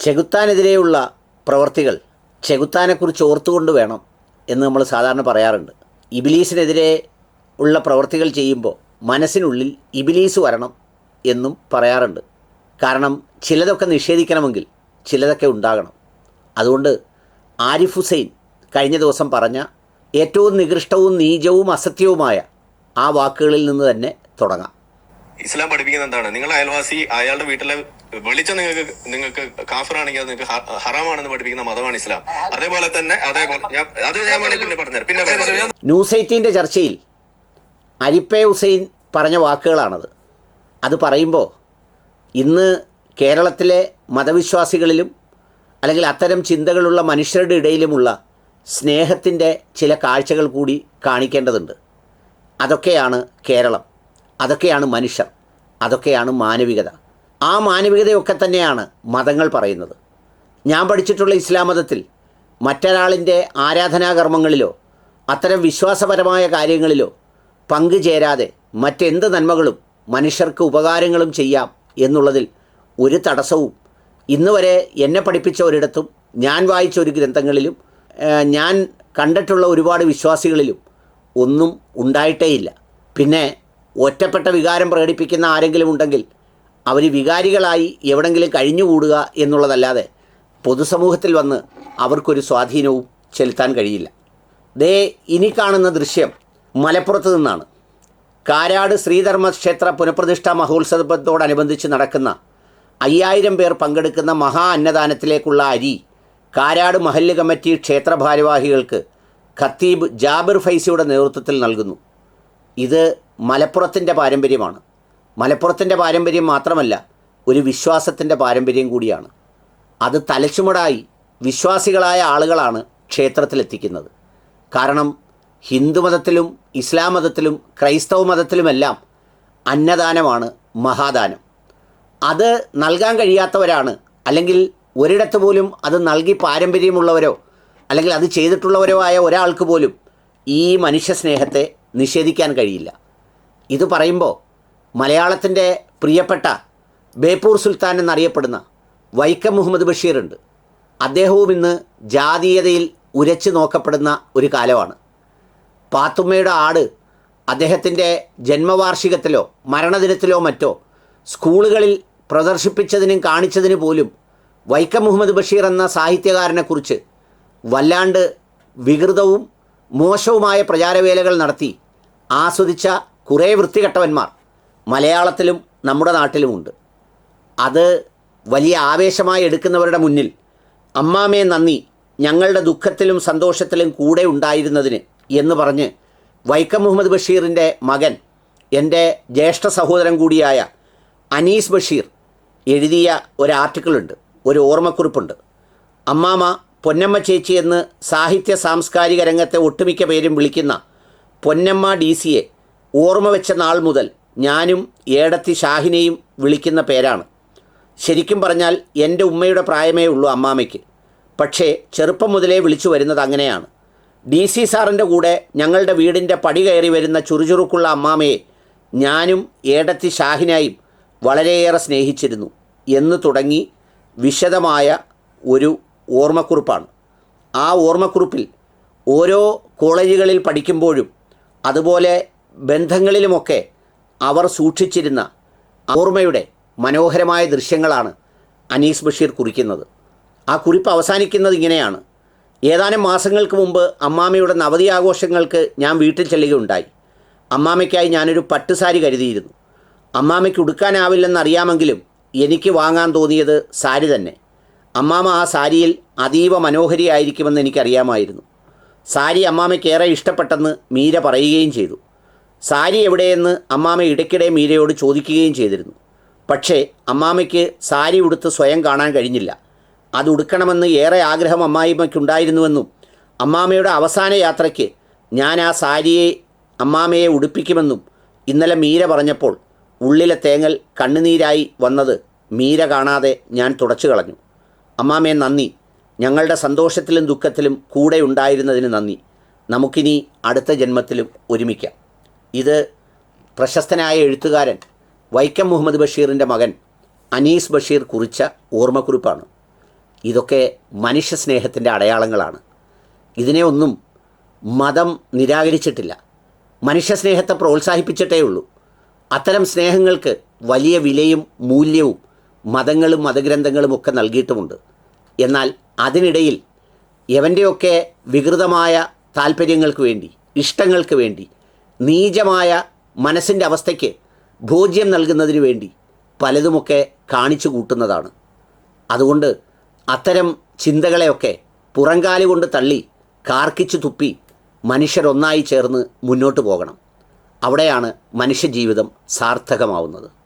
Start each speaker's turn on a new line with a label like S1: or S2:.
S1: ചെകുത്താനെതിരെയുള്ള പ്രവർത്തികൾ ചെകുത്താനെക്കുറിച്ച് ഓർത്തുകൊണ്ട് വേണം എന്ന് നമ്മൾ സാധാരണ പറയാറുണ്ട്. ഇബിലീസിനെതിരെ ഉള്ള പ്രവർത്തികൾ ചെയ്യുമ്പോൾ മനസ്സിനുള്ളിൽ ഇബിലീസ് വരണം എന്നും പറയാറുണ്ട്. കാരണം ചിലതൊക്കെ നിഷേധിക്കണമെങ്കിൽ ചിലതൊക്കെ ഉണ്ടാകണം. അതുകൊണ്ട് ആരിഫ് ഹുസൈൻ കഴിഞ്ഞ ദിവസം പറഞ്ഞ ഏറ്റവും നികൃഷ്ടവും നീചവും അസത്യവുമായ ആ വാക്കുകളിൽ നിന്ന് തന്നെ തുടങ്ങാം.
S2: ഇസ്ലാം പഠിപ്പിക്കുന്നത് എന്താണ്? നിങ്ങൾ അയൽവാസി അയാളുടെ വീട്ടിലെ വെളിച്ചം നിങ്ങൾക്ക് നിങ്ങൾക്ക് കാഫറാണെങ്കിൽ അത് നിങ്ങൾക്ക് ഹറാമാണെന്ന് പഠിപ്പിക്കുന്ന മതമാണ് ഇസ്ലാം. അതേപോലെ തന്നെ അതേപോലെ ഞാൻ അത് ഞാൻ വേണമെങ്കിൽ പിന്നെ പറഞ്ഞുതരാം. പിന്നെ പറയാം.
S1: ന്യൂസ് എയ്റ്റീന്റെ ചർച്ചയിൽ അരിപ്പെ ഹുസൈൻ പറഞ്ഞ വാക്കുകളാണത്. അത് പറയുമ്പോൾ ഇന്ന് കേരളത്തിലെ മതവിശ്വാസികളിലും അല്ലെങ്കിൽ അത്തരം ചിന്തകളുള്ള മനുഷ്യരുടെ ഇടയിലുമുള്ള സ്നേഹത്തിന്റെ ചില കാഴ്ചകൾ കൂടി കാണിക്കേണ്ടതുണ്ട്. അതൊക്കെയാണ് കേരളം. അതൊക്കെയാണ് മനുഷ്യർ അതൊക്കെയാണ് മാനവികത. ആ മാനവികതയൊക്കെ തന്നെയാണ് മതങ്ങൾ പറയുന്നത്. ഞാൻ പഠിച്ചിട്ടുള്ള ഇസ്ലാം മതത്തിൽ മറ്റൊരാളിന്റെ ആരാധനാകർമ്മങ്ങളിലോ അത്തരം വിശ്വാസപരമായ കാര്യങ്ങളിലോ പങ്കുചേരാതെ മറ്റെന്ത് നന്മകളും മനുഷ്യർക്ക് ഉപകാരങ്ങളും ചെയ്യാം എന്നുള്ളതിൽ ഒരു തടസ്സവും ഇന്ന് വരെ എന്നെ പഠിപ്പിച്ച ഒരിടത്തും ഞാൻ വായിച്ച ഒരു ഗ്രന്ഥങ്ങളിലും ഞാൻ കണ്ടിട്ടുള്ള ഒരുപാട് വിശ്വാസികളിലും ഒന്നും ഉണ്ടായിട്ടേയില്ല. പിന്നെ ഒറ്റപ്പെട്ട വികാരം പ്രകടിപ്പിക്കുന്ന ആരെങ്കിലും ഉണ്ടെങ്കിൽ അവർ വികാരികളായി എവിടെങ്കിലും കഴിഞ്ഞുകൂടുക എന്നുള്ളതല്ലാതെ പൊതുസമൂഹത്തിൽ വന്ന് അവർക്കൊരു സ്വാധീനവും ചെലുത്താൻ കഴിയില്ല. ദേ ഇനി കാണുന്ന ദൃശ്യം മലപ്പുറത്ത് നിന്നാണ്. കാരാട് ശ്രീധർമ്മ ക്ഷേത്ര പുനഃപ്രതിഷ്ഠാ മഹോത്സവത്തോടനുബന്ധിച്ച് നടക്കുന്ന അയ്യായിരം പേർ പങ്കെടുക്കുന്ന മഹാ അന്നദാനത്തിലേക്കുള്ള അരി കാരാട് മഹല്ല് കമ്മിറ്റി ക്ഷേത്ര ഭാരവാഹികൾക്ക് ഖത്തീബ് ജാബിർ ഫൈസിയുടെ നേതൃത്വത്തിൽ നൽകുന്നു. ഇത് മലപ്പുറത്തിന്റെ പാരമ്പര്യമാണ്. മലപ്പുറത്തിന്റെ പാരമ്പര്യം മാത്രമല്ല ഒരു വിശ്വാസത്തിന്റെ പാരമ്പര്യം കൂടിയാണ്. അത് തലച്ചുമടായി വിശ്വാസികളായ ആളുകളാണ് ക്ഷേത്രത്തിലെത്തിക്കുന്നത്. കാരണം ഹിന്ദുമതത്തിലും ഇസ്ലാം മതത്തിലും ക്രൈസ്തവ മതത്തിലുമെല്ലാം അന്നദാനമാണ് മഹാദാനം. അത് നൽകാൻ കഴിയാത്തവരാണ് അല്ലെങ്കിൽ ഒരിടത്ത് പോലും അത് നൽകി പാരമ്പര്യമുള്ളവരോ അല്ലെങ്കിൽ അത് ചെയ്തിട്ടുള്ളവരോ ആയ ഒരാൾക്ക് പോലും ഈ മനുഷ്യ സ്നേഹത്തെ നിഷേധിക്കാൻ കഴിയില്ല. ഇത് പറയുമ്പോൾ മലയാളത്തിന്റെ പ്രിയപ്പെട്ട ബേപ്പൂർ സുൽത്താൻ എന്നറിയപ്പെടുന്ന വൈക്കം മുഹമ്മദ് ബഷീറുണ്ട്. അദ്ദേഹവും ഇന്ന് ജാതീയതയിൽ ഉരച്ചു നോക്കപ്പെടുന്ന ഒരു കാലമാണ്. പാത്തുമ്മയുടെ ആട് അദ്ദേഹത്തിന്റെ ജന്മവാർഷികത്തിലോ മരണദിനത്തിലോ മറ്റോ സ്കൂളുകളിൽ പ്രദർശിപ്പിച്ചതിനും കാണിച്ചതിന് പോലും വൈക്കം മുഹമ്മദ് ബഷീർ എന്ന സാഹിത്യകാരനെക്കുറിച്ച് വല്ലാണ്ട് വികൃതവും മോശവുമായ പ്രചാരവേലകൾ നടത്തി ആസ്വദിച്ച കുറേ വൃത്തികെട്ടവന്മാർ. മലയാളത്തിലും നമ്മുടെ നാട്ടിലുമുണ്ട്. അത് വലിയ ആവേശമായി എടുക്കുന്നവരുടെ മുന്നിൽ അമ്മാമേ നന്ദി ഞങ്ങളുടെ ദുഃഖത്തിലും സന്തോഷത്തിലും കൂടെ ഉണ്ടായിരുന്നതിന് എന്ന് പറഞ്ഞ് വൈക്കം മുഹമ്മദ് ബഷീറിന്റെ മകൻ എന്റെ ജ്യേഷ്ഠ സഹോദരൻ കൂടിയായ അനീസ് ബഷീർ എഴുതിയ ഒരു ആർട്ടിക്കിളുണ്ട് ഒരു ഓർമ്മക്കുറിപ്പുണ്ട്. അമ്മാമ പൊന്നമ്മ ചേച്ചി എന്ന് സാഹിത്യ സാംസ്കാരിക രംഗത്തെ ഒട്ടുമിക്ക പേരും വിളിക്കുന്ന പൊന്നമ്മ ഡി സിയെ ഓർമ്മ വെച്ച നാൾ മുതൽ ഞാനും ഏടത്തി ഷാഹിനെയും വിളിക്കുന്ന പേരാണ്. ശരിക്കും പറഞ്ഞാൽ എന്റെ ഉമ്മയുടെ പ്രായമേ ഉള്ളൂ അമ്മാമയ്ക്ക്. പക്ഷേ ചെറുപ്പം മുതലേ വിളിച്ചു വരുന്നത് അങ്ങനെയാണ്. ഡി സി സാറിന്റെ കൂടെ ഞങ്ങളുടെ വീടിന്റെ പടി കയറി വരുന്ന ചുറുചുറുക്കുള്ള അമ്മാമയെ ഞാനും ഏടത്തി ഷാഹിനായും വളരെയേറെ സ്നേഹിച്ചിരുന്നു എന്ന് തുടങ്ങി വിശദമായ ഒരു ഓർമ്മക്കുറിപ്പാണ്. ആ ഓർമ്മക്കുറിപ്പിൽ ഓരോ കോളേജുകളിൽ പഠിക്കുമ്പോഴും അതുപോലെ ബന്ധങ്ങളിലുമൊക്കെ അവർ സൂക്ഷിച്ചിരുന്ന ഓർമ്മയുടെ മനോഹരമായ ദൃശ്യങ്ങളാണ് അനീസ് ബഷീർ കുറിക്കുന്നത്. ആ കുറിപ്പ് അവസാനിക്കുന്നത് ഇങ്ങനെയാണ്. ഏതാനും മാസങ്ങൾക്ക് മുമ്പ് അമ്മാമയുടെ നവതി ആഘോഷങ്ങൾക്ക് ഞാൻ വീട്ടിൽ ചെല്ലുകയുണ്ടായി. അമ്മാമയ്ക്കായി ഞാനൊരു പട്ടുസാരി കരുതിയിരുന്നു. അമ്മാമയ്ക്ക് ഉടുക്കാനാവില്ലെന്നറിയാമെങ്കിലും എനിക്ക് വാങ്ങാൻ തോന്നിയത് സാരി തന്നെ. അമ്മാമ ആ സാരിയിൽ അതീവ മനോഹരിയായിരിക്കുമെന്ന് എനിക്കറിയാമായിരുന്നു. സാരി അമ്മാമയ്ക്ക് ഏറെ ഇഷ്ടപ്പെട്ടെന്ന് മീര പറയുകയും ചെയ്തു. സാരി എവിടെയെന്ന് അമ്മാമ ഇടയ്ക്കിടെ മീരയോട് ചോദിക്കുകയും ചെയ്തിരുന്നു. പക്ഷേ അമ്മാമയ്ക്ക് സാരി ഉടുത്ത് സ്വയം കാണാൻ കഴിഞ്ഞില്ല. അത് ഉടുക്കണമെന്ന് ഏറെ ആഗ്രഹം അമ്മായിമ്മയ്ക്കുണ്ടായിരുന്നുവെന്നും അമ്മാമയുടെ അവസാന യാത്രയ്ക്ക് ഞാൻ ആ സാരിയെ അമ്മാമയെ ഉടുപ്പിക്കുമെന്നും ഇന്നലെ മീര പറഞ്ഞപ്പോൾ ഉള്ളിലെ തേങ്ങൽ കണ്ണുനീരായി വന്നത് മീര കാണാതെ ഞാൻ തുടച്ചു കളഞ്ഞു. അമ്മാമേ നന്ദി. ഞങ്ങളുടെ സന്തോഷത്തിലും ദുഃഖത്തിലും കൂടെ ഉണ്ടായിരുന്നതിന് നന്ദി. നമുക്കിനി അടുത്ത ജന്മത്തിലും ഒരുമിക്കാം. ഇത് പ്രശസ്തനായ എഴുത്തുകാരൻ വൈക്കം മുഹമ്മദ് ബഷീറിന്റെ മകൻ അനീസ് ബഷീർ കുറിച്ച ഓർമ്മക്കുറിപ്പാണ്. ഇതൊക്കെ മനുഷ്യ സ്നേഹത്തിന്റെ അടയാളങ്ങളാണ്. ഇതിനെ ഒന്നും മതം നിരാകരിച്ചിട്ടില്ല. മനുഷ്യ സ്നേഹത്തെ പ്രോത്സാഹിപ്പിച്ചിട്ടേ ഉള്ളൂ അത്തരം സ്നേഹങ്ങൾക്ക് വലിയ വിലയും മൂല്യവും മതങ്ങളും മതഗ്രന്ഥങ്ങളും ഒക്കെ നൽകിയിട്ടുമുണ്ട്. എന്നാൽ അതിനിടയിൽ എവന്റെയൊക്കെ വികൃതമായ താല്പര്യങ്ങൾക്ക് വേണ്ടി ഇഷ്ടങ്ങൾക്ക് വേണ്ടി നീചമായ മനസ്സിന്റെ അവസ്ഥയ്ക്ക് ഭോജ്യം നൽകുന്നതിന് വേണ്ടി പലതുമൊക്കെ കാണിച്ചു കൂട്ടുന്നതാണ്. അതുകൊണ്ട് അത്തരം ചിന്തകളെയൊക്കെ പുറങ്കാലി കൊണ്ട് തള്ളി കാർക്കിച്ചു തുപ്പി മനുഷ്യരൊന്നായി ചേർന്ന് മുന്നോട്ട് പോകണം. അവിടെയാണ് മനുഷ്യജീവിതം സാർത്ഥകമാവുന്നത്.